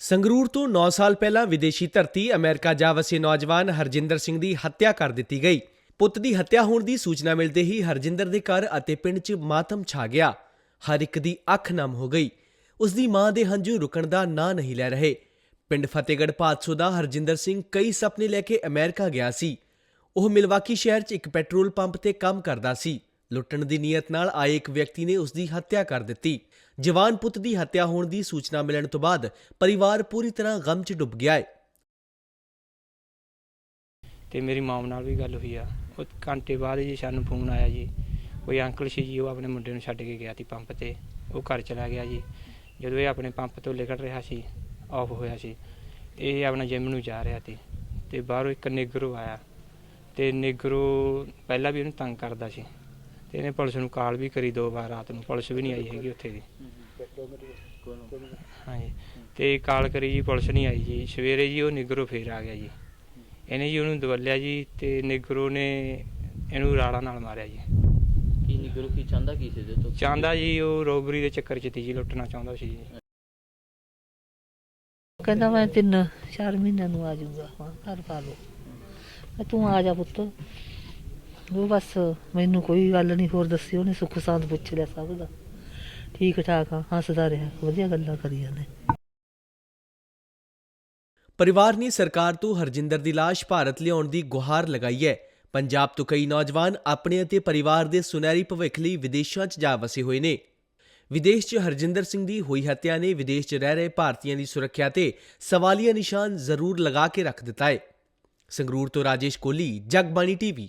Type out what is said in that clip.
ਸੰਗਰੂਰ ਤੋਂ 9 ਸਾਲ ਪਹਿਲਾਂ ਵਿਦੇਸ਼ੀ ਧਰਤੀ ਅਮਰੀਕਾ ਜਾ ਵਸੇ ਨੌਜਵਾਨ ਹਰਜਿੰਦਰ ਸਿੰਘ ਦੀ ਹੱਤਿਆ ਕਰ ਦਿੱਤੀ ਗਈ। ਪੁੱਤ ਦੀ ਹੱਤਿਆ ਹੋਣ ਦੀ ਸੂਚਨਾ ਮਿਲਦੇ ਹੀ ਹਰਜਿੰਦਰ ਦੇ ਘਰ ਅਤੇ ਪਿੰਡ 'ਚ ਮਾਤਮ ਛਾ ਗਿਆ। ਹਰ ਇੱਕ ਦੀ ਅੱਖ ਨਮ ਹੋ ਗਈ। ਉਸ ਦੀ ਮਾਂ ਦੇ ਹੰਝੂ ਰੁਕਣ ਦਾ ਨਾਂ ਨਹੀਂ ਲੈ ਰਹੇ। ਪਿੰਡ ਫਤਿਹਗੜ੍ਹ ਪਾਤਸੋ ਦਾ ਹਰਜਿੰਦਰ ਸਿੰਘ ਕਈ ਸੁਪਨੇ ਲੈ ਕੇ ਅਮਰੀਕਾ ਗਿਆ ਸੀ। ਉਹ ਮਿਲਵਾਕੀ ਸ਼ਹਿਰ 'ਚ ਇੱਕ ਪੈਟਰੋਲ ਪੰਪ ਤੇ ਕੰਮ ਕਰਦਾ ਸੀ। ਲੁੱਟਣ ਦੀ ਨੀਅਤ ਨਾਲ ਆਏ ਇੱਕ ਵਿਅਕਤੀ ਨੇ ਉਸ ਦੀ ਹੱਤਿਆ ਕਰ ਦਿੱਤੀ। ਜਵਾਨ ਪੁੱਤ ਦੀ ਹੱਤਿਆ ਹੋਣ ਦੀ ਸੂਚਨਾ ਮਿਲਣ ਤੋਂ ਬਾਅਦ ਪਰਿਵਾਰ ਪੂਰੀ ਤਰ੍ਹਾਂ ਗਮ 'ਚ ਡੁੱਬ ਗਿਆ ਹੈ ਤੇ ਮੇਰੀ ਮਾਮ ਨਾਲ ਵੀ ਗੱਲ ਹੋਈ ਆ। ਉਹ ਘੰਟੇ ਬਾਅਦ ਜੀ ਸਾਨੂੰ ਫੋਨ ਆਇਆ ਜੀ। ਕੋਈ ਅੰਕਲ ਸੀ ਜੀ, ਉਹ ਆਪਣੇ ਮੁੰਡੇ ਨੂੰ ਛੱਡ ਕੇ ਗਿਆ ਸੀ ਪੰਪ ਤੇ। ਉਹ ਘਰ ਚਲਾ ਗਿਆ ਜੀ। ਜਦੋਂ ਇਹ ਆਪਣੇ ਪੰਪ ਤੋਂ ਨਿਕਲ ਰਿਹਾ ਸੀ ਆਫ ਹੋਇਆ ਸੀ, ਇਹ ਆਪਣਾ ਜਿਮ ਨੂੰ ਜਾ ਰਿਹਾ ਸੀ ਤੇ ਬਾਹਰੋਂ ਇੱਕ ਨਿਗਰੋ ਆਇਆ। ਤੇ ਨਿਗਰੋ ਪਹਿਲਾਂ ਵੀ ਉਹਨੂੰ ਤੰਗ ਕਰਦਾ ਸੀ। ਤੇ ਇਹਨੇ ਪੁਲਿਸ ਨੂੰ ਕਾਲ ਵੀ ਕਰੀ ਦੋ ਵਾਰ ਰਾਤ ਨੂੰ। ਪੁਲਿਸ ਵੀ ਨਹੀਂ ਆਈ ਹੈਗੀ ਉੱਥੇ ਦੀ। ਹਾਂਜੀ। ਤੇ ਕਾਲ ਕਰੀ ਜੀ ਪੁਲਿਸ ਨਹੀਂ ਆਈ ਜੀ। ਸਵੇਰੇ ਜੀ ਉਹ ਨਿਗਰੋ ਫੇਰ ਆ ਗਿਆ ਜੀ। ਇਹਨੇ ਜੀ ਉਹਨੂੰ ਦਵਲਿਆ ਜੀ ਤੇ ਨਿਗਰੋ ਨੇ ਇਹਨੂੰ ਰਾੜਾ ਨਾਲ ਮਾਰਿਆ ਜੀ। ਕੀ ਨਿਗਰੂ ਕੀ ਚਾਹੁੰਦਾ ਕੀ ਸੀ ਇਹਦੇ ਤੋਂ? ਚਾਹੁੰਦਾ ਜੀ ਉਹ ਰੋਬਰੀ ਦੇ ਚੱਕਰ 'ਚ ਤੀ ਜੀ ਲੁੱਟਣਾ ਚਾਹੁੰਦਾ ਸੀ ਜੀ। ਕਹਿੰਦਾ ਮੈਂ ਤਿੰਨ ਚਾਰ ਮਹੀਨਿਆਂ ਨੂੰ ਆ ਜਾਊਗਾ। ਹਾਂ ਘਰ ਪਾ ਲਓ। ਤੂੰ ਆ ਜਾ ਪੁੱਤ। ਉਹ ਬਸ ਮੈਨੂੰ ਕੋਈ ਗੱਲ ਨਹੀਂ ਹੋਰ ਦੱਸੀ ਉਹਨੇ ਸੁੱਖ ਸਾਂਦ ਪੁੱਛ ਲਿਆ ਸਭ ਦਾ। ਠੀਕ ਠਾਕ ਆ, ਹੱਸਦਾ ਰਿਹਾ, ਵਧੀਆ ਗੱਲਾਂ ਕਰੀ ਜਾਂਦੇ। ਪਰਿਵਾਰ ਨੇ ਸਰਕਾਰ ਤੋਂ ਹਰਜਿੰਦਰ ਦੀ ਲਾਸ਼ ਭਾਰਤ ਲਿਆਉਣ ਦੀ ਗੁਹਾਰ ਲਗਾਈ ਹੈ। ਪੰਜਾਬ ਤੋਂ ਕਈ ਨੌਜਵਾਨ ਆਪਣੇ ਅਤੇ ਪਰਿਵਾਰ ਦੇ ਸੁਨਹਿਰੀ ਭਵਿੱਖ ਲਈ ਵਿਦੇਸ਼ਾਂ 'ਚ ਜਾ ਵਸੇ ਹੋਏ ਨੇ। ਵਿਦੇਸ਼ 'ਚ ਹਰਜਿੰਦਰ ਸਿੰਘ ਦੀ ਹੋਈ ਹੱਤਿਆ ਨੇ ਵਿਦੇਸ਼ 'ਚ ਰਹਿ ਰਹੇ ਭਾਰਤੀਆਂ ਦੀ ਸੁਰੱਖਿਆ ਤੇ ਸਵਾਲੀਆ ਨਿਸ਼ਾਨ ਜ਼ਰੂਰ ਲਗਾ ਕੇ ਰੱਖ ਦਿੱਤਾ ਹੈ। ਸੰਗਰੂਰ ਤੋਂ ਰਾਜੇਸ਼ ਕੋਹਲੀ, ਜਗਬਾਣੀ ਟੀਵੀ।